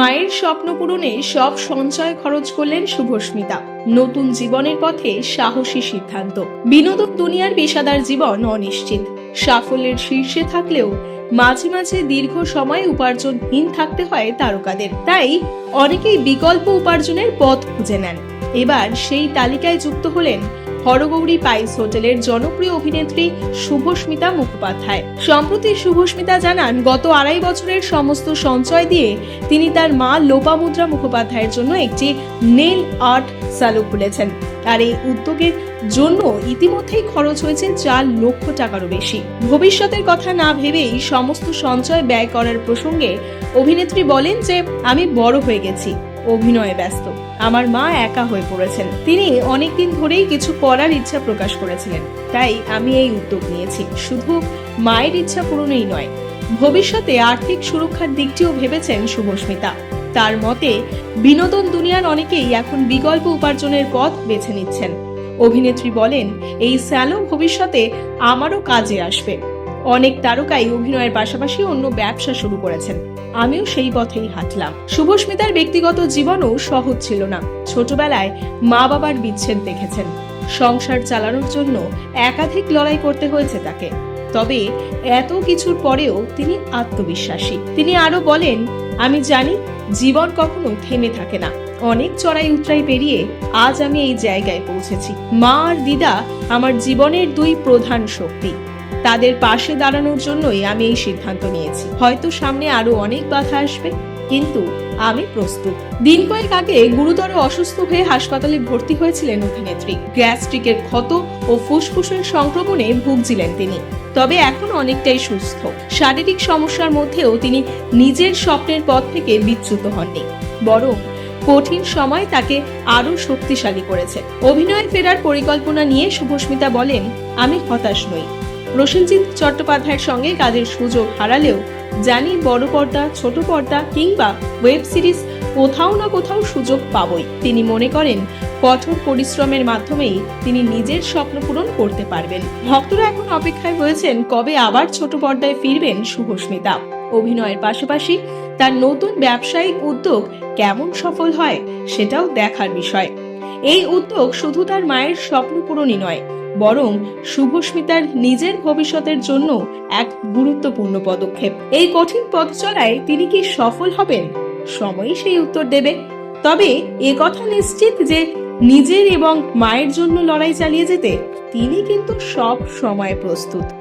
মায়ের স্বপ্ন পূরণে সব সঞ্চয় খরচ করলেন শুভস্মিতা। নতুন জীবনের পথে সাহসী সিদ্ধান্ত। বিনোদন দুনিয়ার পেশাদার জীবন অনিশ্চিত। সাফল্যের শীর্ষে থাকলেও মাঝে মাঝে দীর্ঘ সময় উপার্জনহীন থাকতে হয় তারকাদের। তাই অনেকেই বিকল্প উপার্জনের পথ খুঁজে নেন। এবার সেই তালিকায় যুক্ত হলেন হরগৌরী পাইস হোটেলের জনপ্রিয় অভিনেত্রী শুভস্মিতা মুখোপাধ্যায়। সম্প্রতি শুভস্মিতা জানান, গত আড়াই বছরের সমস্ত সঞ্চয় দিয়ে তিনি তার মা লোপামুদ্রা মুখোপাধ্যায়ের জন্য একটি নেল আর্ট স্যালো খুলেছেন। আর এই উদ্যোগের জন্য ইতিমধ্যেই খরচ হয়েছে চার লক্ষ টাকারও বেশি। ভবিষ্যতের কথা না ভেবেই সমস্ত সঞ্চয় ব্যয় করার প্রসঙ্গে অভিনেত্রী বলেন যে, আমি বড় হয়ে গেছি। অভিনয়ে ব্যস্ত। আমার মা একা হয়ে পড়েছেন। তিনি অনেকদিন ধরেই কিছু করার ইচ্ছা প্রকাশ করেছিলেন। তাই আমি এই উদ্যোগ নিয়েছি। শুধু মায়ের ইচ্ছা পূরণেই নয়, ভবিষ্যতে আর্থিক সুরক্ষার দিকটিও ভেবেছেন শুভস্মিতা। তার মতে, বিনোদন দুনিয়ার অনেকেই এখন বিকল্প উপার্জনের পথ বেছে নিচ্ছেন। অভিনেত্রী বলেন, এই স্যালো ভবিষ্যতে আমারও কাজে আসবে। অনেক তারকাই অভিনয়ের পাশাপাশি অন্য ব্যবসা শুরু করেছেন। আমিও সেই পথেই হাঁটলাম। শুভস্মিতার ব্যক্তিগত জীবনও সহজ ছিল না। ছোটবেলায় মা বাবার বিচ্ছেদ দেখেছেন। সংসার চালানোর জন্য একাধিক লড়াই করতে হয়েছে তাকে। তবে এত কিছুর পরেও তিনি আত্মবিশ্বাসী। তিনি আরও বলেন, আমি জানি জীবন কখনো থেমে থাকে না। অনেক চড়াই উতরাই পেরিয়ে আজ আমি এই জায়গায় পৌঁছেছি। মা আর দিদা আমার জীবনের দুই প্রধান শক্তি। তাদের পাশে দাঁড়ানোর জন্যই আমি এই সিদ্ধান্ত নিয়েছি। হয়তো সামনে আরও অনেক বাধা আসবে, কিন্তু আমি প্রস্তুত। দিন কয়েক আগে গুরুতর অসুস্থ হয়ে হাসপাতালে ভর্তি হয়েছিলেন অভিনেত্রী। গ্যাস্ট্রিকের ক্ষত ও ফুসফুসের সংক্রমণে ভুগছিলেন তিনি। তবে এখন অনেকটাই সুস্থ। শারীরিক সমস্যার মধ্যেও তিনি নিজের স্বপ্নের পথ থেকে বিচ্যুত হননি। বরং কঠিন সময় তাকে আরও শক্তিশালী করেছে। অভিনয়ে ফেরার পরিকল্পনা নিয়ে শুভস্মিতা বলেন, আমি হতাশ নই। প্রসেনজিৎ চট্টোপাধ্যায়ের সঙ্গে কাজের সুযোগ হারালেও জানি বড় পর্দা, ছোট পর্দা কিংবা ওয়েব সিরিজ কোথাও না কোথাও সুযোগ পাবই। তিনি মনে করেন, কঠোর পরিশ্রমের মাধ্যমেই তিনি নিজের স্বপ্ন পূরণ করতে পারবেন। ভক্তরা এখন অপেক্ষায় রয়েছেন কবে আবার ছোট পর্দায় ফিরবেন শুভস্মিতা অভিনয়ের পাশাপাশি তার নতুন ব্যবসায়িক উদ্যোগ কেমন সফল হয় সেটাও দেখার বিষয়। এই উদ্যোগ শুধু তার মায়ের স্বপ্ন পূরণই নয় বরং শুভস্মিতার নিজের ভবিষ্যতের জন্য এক গুরুত্বপূর্ণ পদক্ষেপ। এই কঠিন পথ চলায় তিনি কি সফল হবেন? সময়ই সেই উত্তর দেবে। তবে কথা নিশ্চিত যে নিজের এবং মায়ের জন্য লড়াই চালিয়ে যেতে তিনি কিন্তু সব সময় প্রস্তুত।